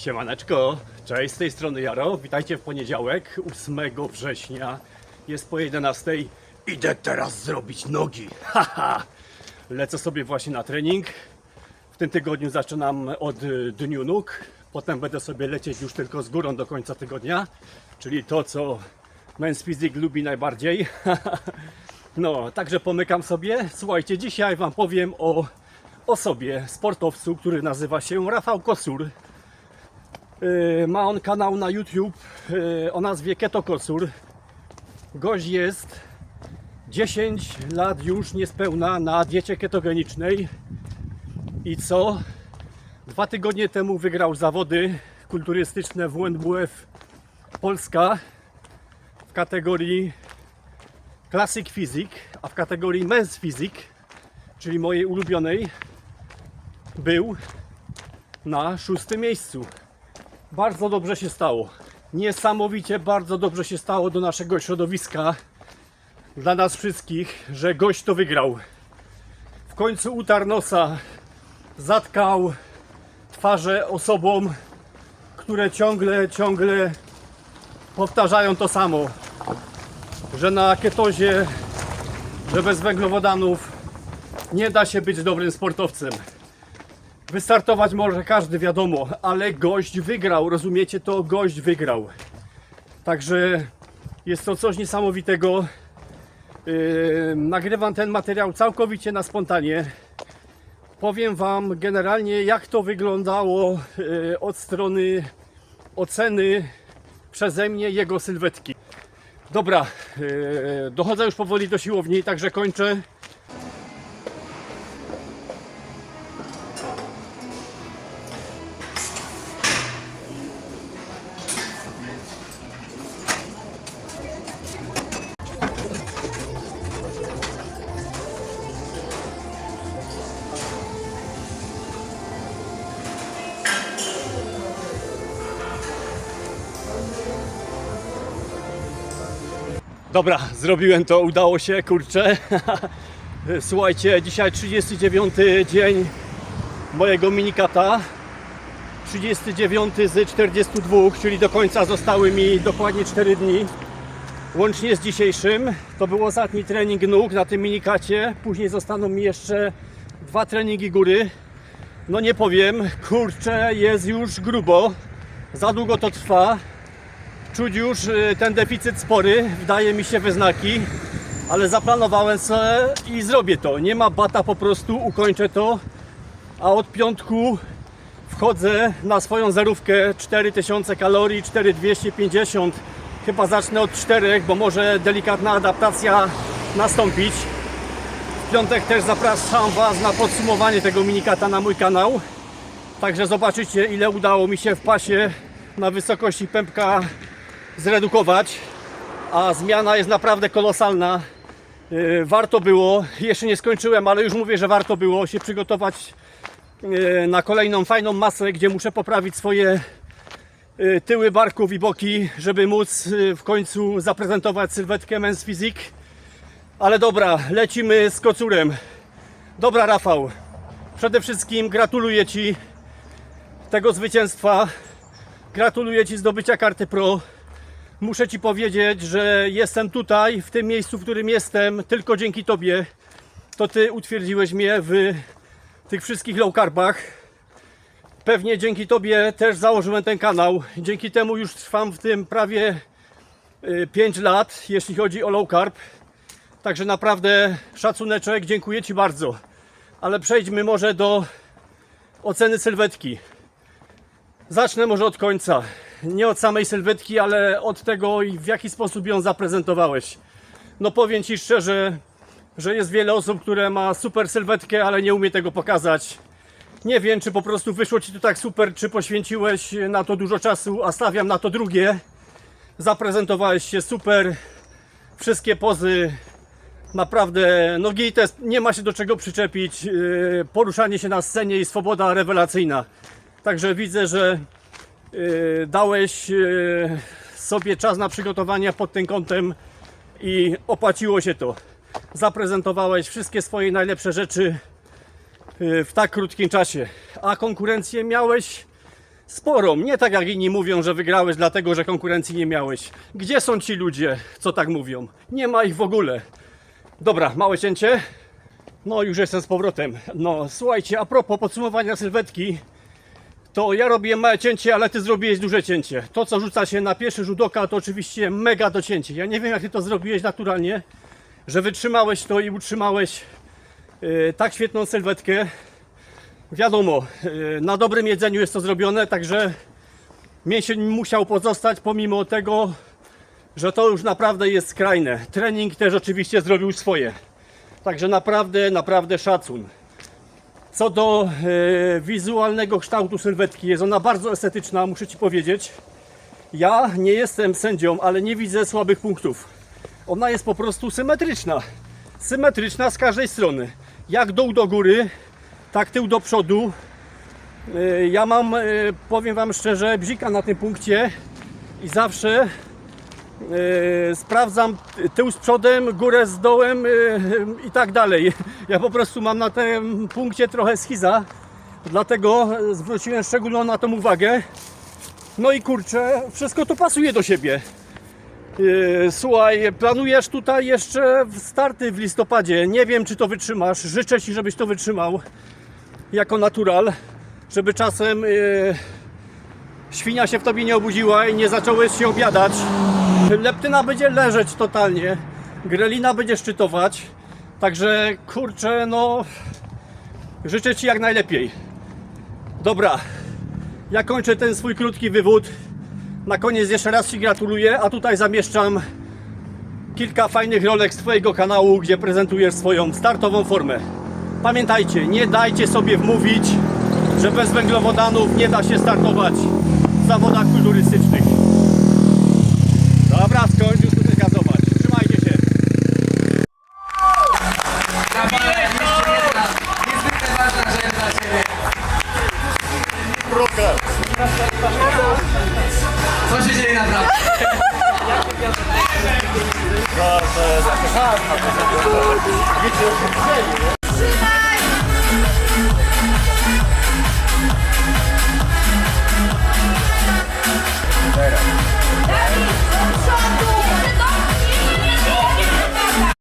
Siemaneczko, cześć, z tej strony Jaro. Witajcie w poniedziałek, 8 września. Jest po 11. Idę teraz zrobić nogi. Haha! Lecę sobie właśnie na trening. W tym tygodniu zaczynam od dniu nóg. Potem będę sobie lecieć już tylko z górą do końca tygodnia. Czyli to, co Men's Physique lubi najbardziej. No, także pomykam sobie. Słuchajcie, dzisiaj Wam powiem o osobie, sportowcu, który nazywa się Rafał Kosur. Yy, Ma on kanał na YouTube yy, o nazwie Keto Kosur. Gość jest 10 lat już niespełna na diecie ketogenicznej. I co? Dwa tygodnie temu wygrał zawody kulturystyczne w WNBF Polska w kategorii Classic Physique, a w kategorii Men's Physique, czyli mojej ulubionej, był na szóstym miejscu. Bardzo dobrze się stało. Niesamowicie bardzo dobrze się stało do naszego środowiska, dla nas wszystkich, że gość to wygrał. W końcu utarł nosa, zatkał twarze osobom, które ciągle, ciągle powtarzają to samo, że na ketozie, że bez węglowodanów nie da się być dobrym sportowcem. Wystartować może każdy, wiadomo, ale gość wygrał, rozumiecie to? Gość wygrał. Także jest to coś niesamowitego. Yy, nagrywam ten materiał całkowicie na spontanie. Powiem Wam generalnie, jak to wyglądało yy, od strony oceny przeze mnie jego sylwetki. Dobra, yy, dochodzę już powoli do siłowni, także kończę. Dobra, zrobiłem to, udało się, kurczę. Słuchajcie, dzisiaj 39 dzień mojego minikata. 39 z 42, czyli do końca zostały mi dokładnie 4 dni. Łącznie z dzisiejszym. To był ostatni trening nóg na tym minikacie. Później zostaną mi jeszcze dwa treningi góry. No nie powiem, kurczę, jest już grubo. Za długo to trwa. Czuć już y, ten deficyt spory, wydaje mi się we znaki, ale zaplanowałem sobie i zrobię to. Nie ma bata po prostu, ukończę to, a od piątku wchodzę na swoją zerówkę 4000 kalorii, 4250. Chyba zacznę od 4, bo może delikatna adaptacja nastąpić. W piątek też zapraszam Was na podsumowanie tego minikata na mój kanał. Także zobaczycie ile udało mi się w pasie na wysokości pępka zredukować, a zmiana jest naprawdę kolosalna. Yy, Warto było, jeszcze nie skończyłem, ale już mówię, że warto było się przygotować yy, na kolejną fajną masę, gdzie muszę poprawić swoje yy, tyły barków i boki, żeby móc w końcu zaprezentować sylwetkę Men's Physique. Ale dobra, lecimy z kocurem. Dobra Rafał, przede wszystkim gratuluję Ci tego zwycięstwa. Gratuluję Ci zdobycia karty Pro. Muszę Ci powiedzieć, że jestem tutaj, w tym miejscu, w którym jestem, tylko dzięki Tobie. To Ty utwierdziłeś mnie w tych wszystkich low carbach. Pewnie dzięki Tobie też założyłem ten kanał. Dzięki temu już trwam w tym prawie 5 lat, jeśli chodzi o low carb. Także naprawdę szacuneczek, dziękuję Ci bardzo. Ale przejdźmy może do oceny sylwetki. Zacznę może od końca. Nie od samej sylwetki, ale od tego, w jaki sposób ją zaprezentowałeś. No powiem Ci szczerze, że jest wiele osób, które ma super sylwetkę, ale nie umie tego pokazać. Nie wiem, czy po prostu wyszło Ci to tak super, czy poświęciłeś na to dużo czasu, a stawiam na to drugie. Zaprezentowałeś się super. Wszystkie pozy naprawdę, nogi test, nie ma się do czego przyczepić. Yy, Poruszanie się na scenie i swoboda rewelacyjna. Także widzę, że dałeś yy, sobie czas na przygotowania pod tym kątem i opłaciło się to. Zaprezentowałeś wszystkie swoje najlepsze rzeczy yy, w tak krótkim czasie. A konkurencję miałeś Sporą, nie tak jak inni mówią, że wygrałeś dlatego, że konkurencji nie miałeś. Gdzie są ci ludzie, co tak mówią? Nie ma ich w ogóle. Dobra, małe cięcie. No, już jestem z powrotem. No, słuchajcie, a propos podsumowania sylwetki, to ja robiłem małe cięcie, ale ty zrobiłeś duże cięcie. To, co rzuca się na pierwszy rzut oka, to oczywiście mega docięcie. Ja nie wiem, jak ty to zrobiłeś naturalnie, że wytrzymałeś to i utrzymałeś yy, tak świetną sylwetkę. Wiadomo, yy, na dobrym jedzeniu jest to zrobione, także mięsień musiał pozostać, pomimo tego, że to już naprawdę jest skrajne. Trening też oczywiście zrobił swoje. Także naprawdę, naprawdę szacun. Co do e, wizualnego kształtu sylwetki, jest ona bardzo estetyczna, muszę Ci powiedzieć. Ja nie jestem sędzią, ale nie widzę słabych punktów. Ona jest po prostu symetryczna. Symetryczna z każdej strony. Jak dół do góry, tak tył do przodu. E, ja mam, e, powiem Wam szczerze, bzika na tym punkcie i zawsze sprawdzam tył z przodem, górę z dołem e, i tak dalej. Ja po prostu mam na tym punkcie trochę schiza, dlatego zwróciłem szczególną na to uwagę. No i kurczę, wszystko to pasuje do siebie. E, Słuchaj, planujesz tutaj jeszcze starty w listopadzie. Nie wiem, czy to wytrzymasz. Życzę Ci, żebyś to wytrzymał jako natural, żeby czasem e, świnia się w tobie nie obudziła i nie zacząłeś się obiadać. Leptyna będzie leżeć totalnie, grelina będzie szczytować. Także kurczę, no życzę Ci jak najlepiej. Dobra, ja kończę ten swój krótki wywód. Na koniec jeszcze raz Ci gratuluję, a tutaj zamieszczam kilka fajnych rolek z Twojego kanału, gdzie prezentujesz swoją startową formę. Pamiętajcie, nie dajcie sobie wmówić, że bez węglowodanów nie da się startować w zawodach kulturystycznych. 你只要肯骗人